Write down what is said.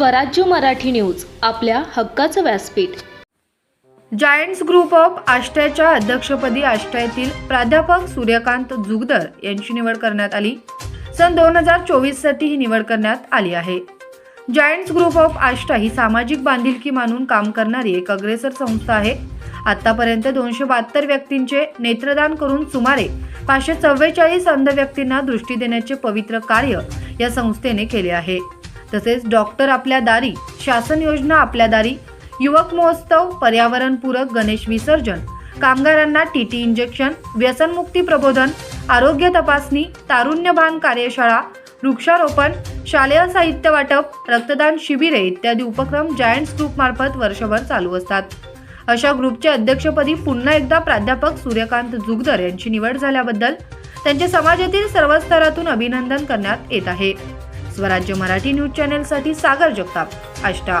स्वराज्य मराठी न्यूज आपल्या हक्काचं व्यासपीठ. जायंट्स ग्रुप ऑफ आष्ट्याच्या अध्यक्षपदी आष्ट्यातील प्राध्यापक सूर्यकांत जुगदर यांची निवड करण्यात आली. सन दोन हजार चोवीससाठी ही निवड करण्यात आली आहे. जायंट्स ग्रुप ऑफ आष्टा ही सामाजिक बांधिलकी मानून काम करणारी एक अग्रेसर संस्था आहे. आतापर्यंत दोनशे बहात्तर व्यक्तींचे नेत्रदान करून सुमारे पाचशे चव्वेचाळीस अंध व्यक्तींना दृष्टी देण्याचे पवित्र कार्य या संस्थेने केले आहे. तसेच डॉक्टर आपल्या दारी शासन योजना आपल्या दारी युवक महोत्सव पर्यावरणपूरक गणेश विसर्जन कामगारांना टीटी इंजेक्शन व्यसनमुक्ती प्रबोधन आरोग्य तपासणी तारुण्यभान कार्यशाळा वृक्षारोपण शालेय साहित्य वाटप रक्तदान शिबिरे इत्यादी उपक्रम जायंट्स ग्रुपमार्फत वर्षभर चालू असतात. अशा ग्रुपच्या अध्यक्षपदी पुन्हा एकदा प्राध्यापक सूर्यकांत जुगदर यांची निवड झाल्याबद्दल त्यांचे समाजातील सर्व स्तरातून अभिनंदन करण्यात येत आहे. स्वराज्य मराठी न्यूज चॅनेलसाठी सागर जगताप. आष्टा.